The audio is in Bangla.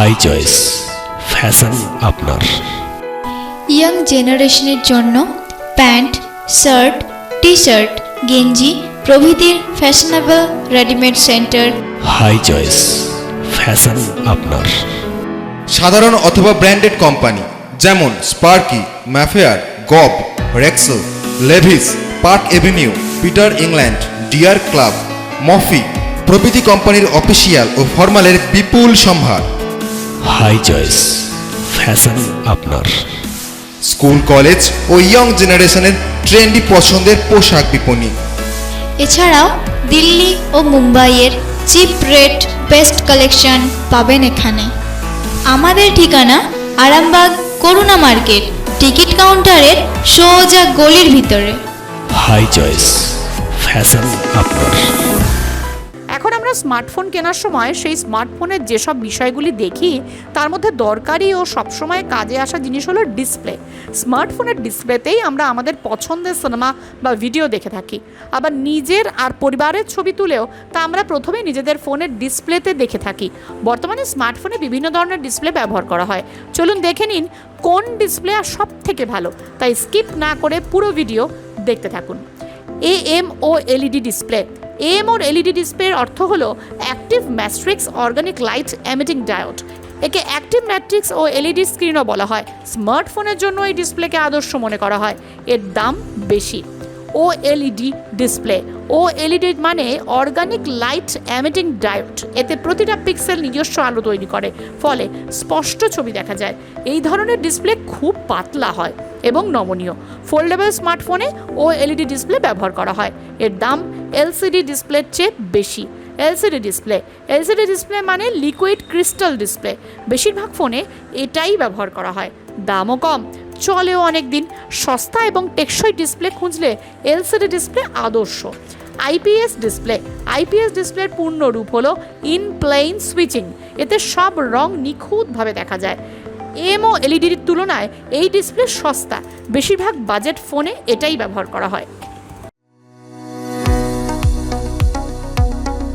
হাই চয়েস ফ্যাশন আপনার ইয়াং জেনারেশনের জন্য প্যান্ট শার্ট টি শার্ট গেঞ্জি প্রভৃতির fashionable readymade centre. High choice fashion আপনার সাধারণ অথবা ব্র্যান্ডেড কোম্পানি যেমন স্পার্কি ম্যাফেয়ার গব রেক্সো Levi's Park Avenue Peter England deer ক্লাব মফি প্রভৃতি কোম্পানির অফিসিয়াল ও ফর্মালের বিপুল সম্ভার। হাই চয়েস ফ্যাশন আপনার। স্কুল কলেজ ও ইয়ং জেনারেশনের ট্রেন্ডি পছন্দের পোশাক বিপণী। এছাড়াও দিল্লি ও মুম্বাইয়ের চিপ রেট বেস্ট কালেকশন পাবেন এখানে। আমাদের ঠিকানা আরামবাগ করুণা মার্কেট টিকিট কাউন্টারের সোজা গলির ভিতরে। হাই চয়েস ফ্যাশন আপনার। আমরা স্মার্টফোন কেনার সময় সেই স্মার্টফোনের যেসব বিষয়গুলি দেখি, তার মধ্যে দরকারি ও সবসময় কাজে আসা জিনিস হলো ডিসপ্লে। স্মার্টফোনের ডিসপ্লেতেই আমরা আমাদের পছন্দের সিনেমা বা ভিডিও দেখে থাকি। আবার নিজের আর পরিবারের ছবি তুলেও তা আমরা প্রথমে নিজেদের ফোনের ডিসপ্লেতে দেখে থাকি। বর্তমানে স্মার্টফোনে বিভিন্ন ধরনের ডিসপ্লে ব্যবহার করা হয়। চলুন দেখে নিন কোন ডিসপ্লে আর সব থেকে ভালো। তাই স্কিপ না করে পুরো ভিডিও দেখতে থাকুন। AM O LED display. AM O LED ডিসপ্লের অর্থ হলো active matrix organic light emitting diode একে অ্যাক্টিভ ম্যাট্রিক্স ও এলইডি স্ক্রিনও বলা হয়। স্মার্টফোনের জন্য এই ডিসপ্লেকে আদর্শ মনে করা হয়। এর দাম বেশি। O LED display O LED মানে অর্গানিক লাইট অ্যামিটিং ডায়োড এতে প্রতিটা পিক্সেল নিজস্ব আলো তৈরি করে। ফলে স্পষ্ট ছবি দেখা যায়। এই ধরনের ডিসপ্লে খুব পাতলা হয় এবং নমনীয়। ফোল্ডেবল স্মার্টফোনে ও এলইডি ডিসপ্লে ব্যবহার করা হয়। এর দাম এলসিডি ডিসপ্লের চেয়ে বেশি। LCD display. এলসিডি ডিসপ্লে মানে লিকুইড ক্রিস্টাল ডিসপ্লে। বেশিরভাগ ফোনে এটাই ব্যবহার করা হয়। দামও কম, চলেও অনেক দিন সস্তা এবং টেকসই ডিসপ্লে খুঁজলে এলসিডি ডিসপ্লে আদর্শ। IPS display. আইপিএস ডিসপ্লের পূর্ণ রূপ হলো ইন প্লেইন সুইচিং। এতে সব রং নিখুঁতভাবে দেখা যায়। এম ও এলইডির তুলনায় এই ডিসপ্লে সস্তা। বেশিরভাগ বাজেট ফোনে এটাই ব্যবহার করা হয়।